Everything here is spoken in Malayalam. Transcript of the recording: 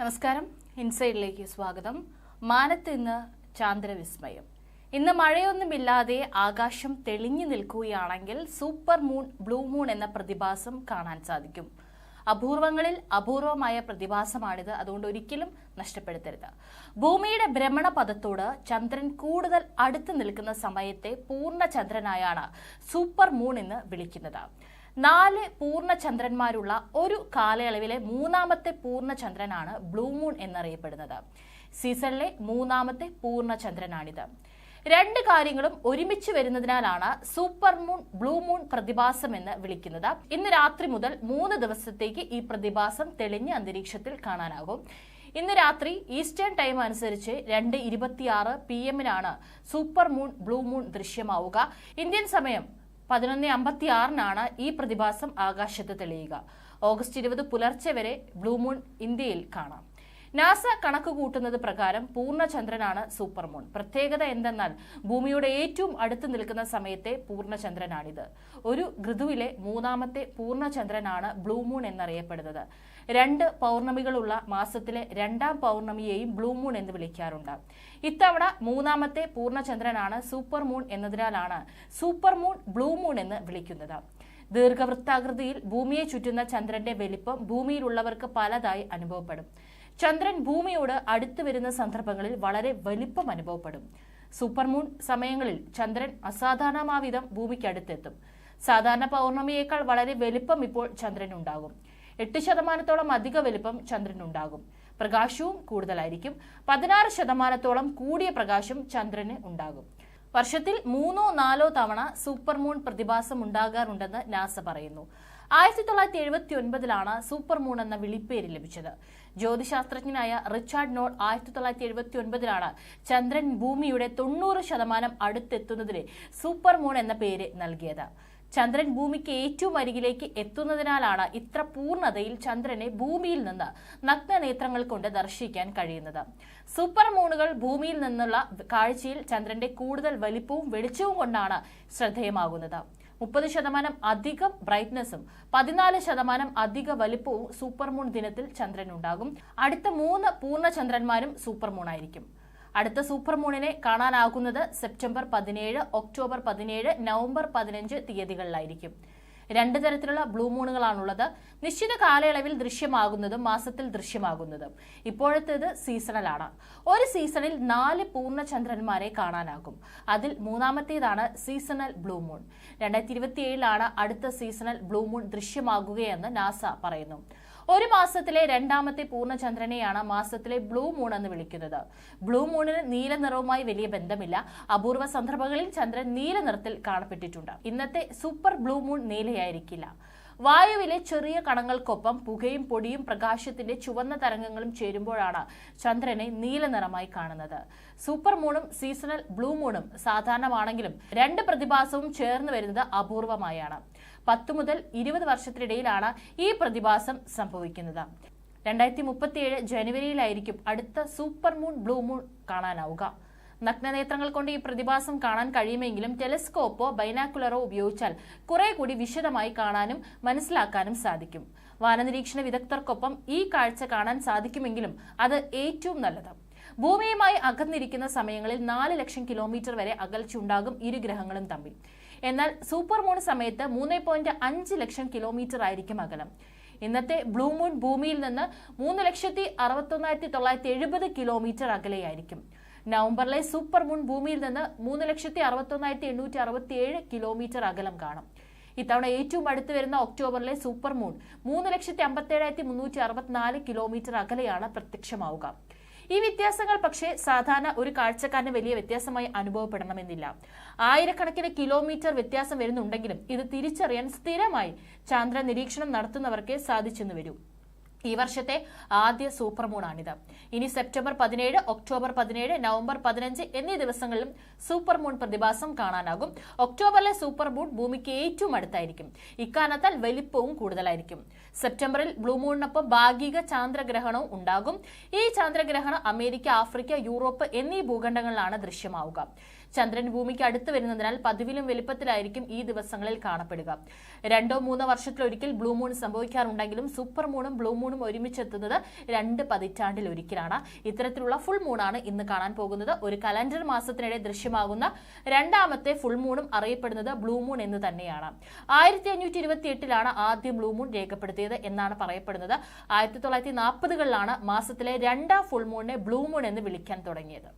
നമസ്കാരം. ഇൻസൈഡിലേക്ക് സ്വാഗതം. മാനത്ത് ഇന്ന് ചാന്ദ്രവിസ്മയം. ഇന്ന് മഴയൊന്നുമില്ലാതെ ആകാശം തെളിഞ്ഞു നിൽക്കുകയാണെങ്കിൽ സൂപ്പർ മൂൺ ബ്ലൂ മൂൺ എന്ന പ്രതിഭാസം കാണാൻ സാധിക്കും. അപൂർവങ്ങളിൽ അപൂർവമായ പ്രതിഭാസമാണിത്. അതുകൊണ്ട് ഒരിക്കലും നഷ്ടപ്പെടുത്തരുത്. ഭൂമിയുടെ ഭ്രമണപഥത്തോട് ചന്ദ്രൻ കൂടുതൽ അടുത്ത് നിൽക്കുന്ന സമയത്തെ പൂർണ ചന്ദ്രനായാണ് സൂപ്പർ മൂൺ എന്ന് വിളിക്കുന്നത്. നാല് പൂർണ ചന്ദ്രന്മാരുള്ള ഒരു കാലയളവിലെ മൂന്നാമത്തെ പൂർണ ചന്ദ്രനാണ് ബ്ലൂ മൂൺ എന്നറിയപ്പെടുന്നത്. സീസണിലെ മൂന്നാമത്തെ പൂർണ ചന്ദ്രനാണിത് രണ്ട് കാര്യങ്ങളും ഒരുമിച്ച് വരുന്നതിനാലാണ് സൂപ്പർ മൂൺ ബ്ലൂ മൂൺ പ്രതിഭാസം എന്ന് വിളിക്കുന്നത്. ഇന്ന് രാത്രി മുതൽ മൂന്ന് ദിവസത്തേക്ക് ഈ പ്രതിഭാസം തെളിഞ്ഞ അന്തരീക്ഷത്തിൽ കാണാനാകും. ഇന്ന് രാത്രി ഈസ്റ്റേൺ ടൈം അനുസരിച്ച് രണ്ട് ഇരുപത്തിയാറ് പി എമ്മിനാണ് സൂപ്പർ മൂൺ ബ്ലൂ മൂൺ ദൃശ്യമാവുക. ഇന്ത്യൻ സമയം പതിനൊന്ന് അമ്പത്തി ആറിനാണ് ഈ പ്രതിഭാസം ആകാശത്ത് തെളിയുക. ഓഗസ്റ്റ് ഇരുപത് പുലർച്ചെ വരെ ബ്ലൂമൂൺ ഇന്ത്യയിൽ കാണാം. നാസ കണക്ക് കൂട്ടുന്നത് പ്രകാരം പൂർണചന്ദ്രനാണ് സൂപ്പർമൂൺ. പ്രത്യേകത എന്തെന്നാൽ ഭൂമിയുടെ ഏറ്റവും അടുത്ത് നിൽക്കുന്ന സമയത്തെ പൂർണചന്ദ്രനാണിത്. ഒരു ഋതുവിലെ മൂന്നാമത്തെ പൂർണചന്ദ്രനാണ് ബ്ലൂ മൂൺ എന്നറിയപ്പെടുന്നത്. രണ്ട് പൗർണമികളുള്ള മാസത്തിലെ രണ്ടാം പൗർണമിയെയും ബ്ലൂമൂൺ എന്ന് വിളിക്കാറുണ്ട്. ഇത്തവണ മൂന്നാമത്തെ പൂർണചന്ദ്രനാണ് സൂപ്പർ മൂൺ എന്നതിനാലാണ് സൂപ്പർ മൂൺ ബ്ലൂ മൂൺ എന്ന് വിളിക്കുന്നത്. ദീർഘവൃത്താകൃതിയിൽ ഭൂമിയെ ചുറ്റുന്ന ചന്ദ്രന്റെ വലിപ്പം ഭൂമിയിലുള്ളവർക്ക് പലതായി അനുഭവപ്പെടും. ചന്ദ്രൻ ഭൂമിയോട് അടുത്തു വരുന്ന സന്ദർഭങ്ങളിൽ വളരെ വലിപ്പം അനുഭവപ്പെടും. സൂപ്പർമൂൺ സമയങ്ങളിൽ ചന്ദ്രൻ അസാധാരണമാവിധം ഭൂമിക്ക് അടുത്തെത്തും സാധാരണ പൗർണമിയേക്കാൾ വളരെ വലിപ്പം ഇപ്പോൾ ചന്ദ്രനുണ്ടാകും. എട്ട് ശതമാനത്തോളം അധിക വലിപ്പം ചന്ദ്രനുണ്ടാകും. പ്രകാശവും കൂടുതലായിരിക്കും. പതിനാറ് ശതമാനത്തോളം കൂടിയ പ്രകാശം ചന്ദ്രന് ഉണ്ടാകും. വർഷത്തിൽ മൂന്നോ നാലോ തവണ സൂപ്പർ മൂൺ പ്രതിഭാസം ഉണ്ടാകാറുണ്ടെന്ന് നാസ പറയുന്നു. ആയിരത്തി തൊള്ളായിരത്തി എഴുപത്തി ഒൻപതിലാണ് സൂപ്പർ മൂൺ എന്ന വിളിപ്പേര് ലഭിച്ചത്. ജ്യോതിശാസ്ത്രജ്ഞനായ റിച്ചാർഡ് നോൾ ആയിരത്തി തൊള്ളായിരത്തി എഴുപത്തി ഒൻപതിലാണ് ചന്ദ്രൻ ഭൂമിയുടെ തൊണ്ണൂറ് ശതമാനം അടുത്തെത്തുന്നതിന് സൂപ്പർ മൂൺ എന്ന പേര് നൽകിയത്. ചന്ദ്രൻ ഭൂമിക്ക് ഏറ്റവും അരികിലേക്ക് എത്തുന്നതിനാലാണ് ഇത്ര പൂർണതയിൽ ചന്ദ്രനെ ഭൂമിയിൽ നിന്ന് നഗ്നനേത്രങ്ങൾ കൊണ്ട് ദർശിക്കാൻ കഴിയുന്നത്. സൂപ്പർ മൂണുകൾ ഭൂമിയിൽ നിന്നുള്ള കാഴ്ചയിൽ ചന്ദ്രന്റെ കൂടുതൽ വലിപ്പവും വെളിച്ചവും കൊണ്ടാണ് ശ്രദ്ധേയമാകുന്നത്. മുപ്പത് ശതമാനം അധികം ബ്രൈറ്റ്നസും പതിനാല് ശതമാനം അധിക വലിപ്പവും സൂപ്പർ മൂൺ ദിനത്തിൽ ചന്ദ്രൻ ഉണ്ടാകും അടുത്ത മൂന്ന് പൂർണ ചന്ദ്രന്മാരും സൂപ്പർ മൂൺ ആയിരിക്കും. അടുത്ത സൂപ്പർ മൂണിനെ കാണാനാകുന്നത് സെപ്റ്റംബർ പതിനേഴ് ഒക്ടോബർ പതിനേഴ് നവംബർ പതിനഞ്ച് തീയതികളിലായിരിക്കും. രണ്ട് തരത്തിലുള്ള ബ്ലൂ മൂണുകളാണുള്ളത്. നിശ്ചിത കാലയളവിൽ ദൃശ്യമാകുന്നതും മാസത്തിൽ ദൃശ്യമാകുന്നതും. ഇപ്പോഴത്തേത് സീസണലാണ്. ഒരു സീസണിൽ നാല് പൂർണചന്ദ്രന്മാരെ കാണാനാകും. അതിൽ മൂന്നാമത്തേതാണ് സീസണൽ ബ്ലൂ മൂൺ. രണ്ടായിരത്തി ഇരുപത്തിയേഴിലാണ് അടുത്ത സീസണൽ ബ്ലൂ മൂൺ ദൃശ്യമാകുകയെന്ന് നാസ പറയുന്നു. ഒരു മാസത്തിലെ രണ്ടാമത്തെ പൂർണചന്ദ്രനെയാണ് മാസത്തിലെ ബ്ലൂ മൂൺ എന്ന് വിളിക്കുന്നത്. ബ്ലൂ മൂണിന് നീല നിറവുമായി വലിയ ബന്ധമില്ല. അപൂർവ സന്ദർഭങ്ങളിൽ ചന്ദ്രൻ നീല നിറത്തിൽ കാണപ്പെട്ടിട്ടുണ്ട്. ഇന്നത്തെ സൂപ്പർ ബ്ലൂ മൂൺ നീലയായിരിക്കില്ല. വായുവിലെ ചെറിയ കണങ്ങൾക്കൊപ്പം പുകയും പൊടിയും പ്രകാശത്തിന്റെ ചുവന്ന തരംഗങ്ങളും ചേരുമ്പോഴാണ് ചന്ദ്രനെ നീല നിറമായി കാണുന്നത്. സൂപ്പർ മൂണും സീസണൽ ബ്ലൂ മൂണും സാധാരണമാണെങ്കിലും രണ്ട് പ്രതിഭാസവും ചേർന്ന് വരുന്നത് അപൂർവമായാണ്. പത്ത് മുതൽ ഇരുപത് വർഷത്തിനിടയിലാണ് ഈ പ്രതിഭാസം സംഭവിക്കുന്നത്. രണ്ടായിരത്തി മുപ്പത്തിയേഴ് ജനുവരിയിലായിരിക്കും അടുത്ത സൂപ്പർ മൂൺ ബ്ലൂ മൂൺ കാണാനാവുക. നഗ്നനേത്രങ്ങൾ കൊണ്ട് ഈ പ്രതിഭാസം കാണാൻ കഴിയുമെങ്കിലും ടെലിസ്കോപ്പോ ബൈനാക്കുലറോ ഉപയോഗിച്ചാൽ കുറെ കൂടി വിശദമായി കാണാനും മനസ്സിലാക്കാനും സാധിക്കും. വാനനിരീക്ഷണ വിദഗ്ധർക്കൊപ്പം ഈ കാഴ്ച കാണാൻ സാധിക്കുമെങ്കിലും അത് ഏറ്റവും നല്ലത്. ഭൂമിയുമായി അകന്നിരിക്കുന്ന സമയങ്ങളിൽ നാല് ലക്ഷം കിലോമീറ്റർ വരെ അകൽച്ചുണ്ടാകും ഇരു ഗ്രഹങ്ങളും തമ്മിൽ. എന്നാൽ സൂപ്പർ മൂൺ സമയത്ത് മൂന്ന് പോയിന്റ് അഞ്ച് ലക്ഷം കിലോമീറ്റർ ആയിരിക്കും അകലം. ഇന്നത്തെ ബ്ലൂ മൂൺ ഭൂമിയിൽ നിന്ന് മൂന്ന് ലക്ഷത്തി അറുപത്തൊന്നായിരത്തി തൊള്ളായിരത്തി എഴുപത് കിലോമീറ്റർ അകലെയായിരിക്കും. നവംബറിലെ സൂപ്പർ മൂൺ ഭൂമിയിൽ നിന്ന് മൂന്ന് ലക്ഷത്തി അറുപത്തൊന്നായിരത്തി എണ്ണൂറ്റി അറുപത്തി ഏഴ് കിലോമീറ്റർ അകലം കാണും. ഇത്തവണ ഏറ്റവും അടുത്ത് വരുന്ന ഒക്ടോബറിലെ സൂപ്പർ മൂൺ മൂന്ന് ലക്ഷത്തി അമ്പത്തേഴായിരത്തി മുന്നൂറ്റി അറുപത്തിനാല് കിലോമീറ്റർ അകലെയാണ് പ്രത്യക്ഷമാവുക. ഈ വ്യത്യാസങ്ങൾ പക്ഷേ സാധാരണ ഒരു കാഴ്ചക്കാരന് വലിയ വ്യത്യാസമായി അനുഭവപ്പെടണമെന്നില്ല. ആയിരക്കണക്കിന് കിലോമീറ്റർ വ്യത്യാസം വരുന്നുണ്ടെങ്കിലും ഇത് തിരിച്ചറിയാൻ സ്ഥിരമായി ചാന്ദ്ര നിരീക്ഷണം നടത്തുന്നവർക്കേ സാധിച്ചെന്ന് വരൂ. ഈ വർഷത്തെ ആദ്യ സൂപ്പർ മൂണാണിത്. ഇനി സെപ്റ്റംബർ പതിനേഴ് ഒക്ടോബർ പതിനേഴ് നവംബർ പതിനഞ്ച് എന്നീ ദിവസങ്ങളിലും സൂപ്പർ മൂൺ പ്രതിഭാസം കാണാനാകും. ഒക്ടോബറിലെ സൂപ്പർ മൂൺ ഭൂമിക്ക് ഏറ്റവും അടുത്തായിരിക്കും. ഇക്കാരണത്താൽ വലിപ്പവും കൂടുതലായിരിക്കും. സെപ്റ്റംബറിൽ ബ്ലൂമൂണിനൊപ്പം ഭാഗിക ചാന്ദ്രഗ്രഹണവും ഉണ്ടാകും. ഈ ചാന്ദ്രഗ്രഹണം അമേരിക്ക ആഫ്രിക്ക യൂറോപ്പ് എന്നീ ഭൂഖണ്ഡങ്ങളിലാണ് ദൃശ്യമാവുക. ചന്ദ്രൻ ഭൂമിക്ക് അടുത്ത് വരുന്നതിനാൽ പതിവിലും വലുപ്പത്തിലായിരിക്കും ഈ ദിവസങ്ങളിൽ കാണപ്പെടുക. രണ്ടോ മൂന്നോ വർഷത്തിലൊരിക്കൽ ബ്ലൂമൂൺ സംഭവിക്കാറുണ്ടെങ്കിലും സൂപ്പർ മൂണും ബ്ലൂ മൂണും മൂണും ഒരുമിച്ചെത്തുന്നത് രണ്ട് പതിറ്റാണ്ടിൽ ഒരിക്കലാണ്. ഇത്തരത്തിലുള്ള ഫുൾ മൂണാണ് ഇന്ന് കാണാൻ പോകുന്നത്. ഒരു കലണ്ടർ മാസത്തിനിടെ ദൃശ്യമാകുന്ന രണ്ടാമത്തെ ഫുൾ മൂണും അറിയപ്പെടുന്നത് ബ്ലൂ മൂൺ എന്ന് തന്നെയാണ്. ആയിരത്തി അഞ്ഞൂറ്റി ഇരുപത്തി എട്ടിലാണ് ആദ്യ ബ്ലൂ മൂൺ രേഖപ്പെടുത്തിയത് എന്നാണ് പറയപ്പെടുന്നത്. ആയിരത്തി തൊള്ളായിരത്തി നാൽപ്പതുകളിലാണ് മാസത്തിലെ രണ്ടാം ഫുൾ മൂണിനെ ബ്ലൂ മൂൺ എന്ന് വിളിക്കാൻ തുടങ്ങിയത്.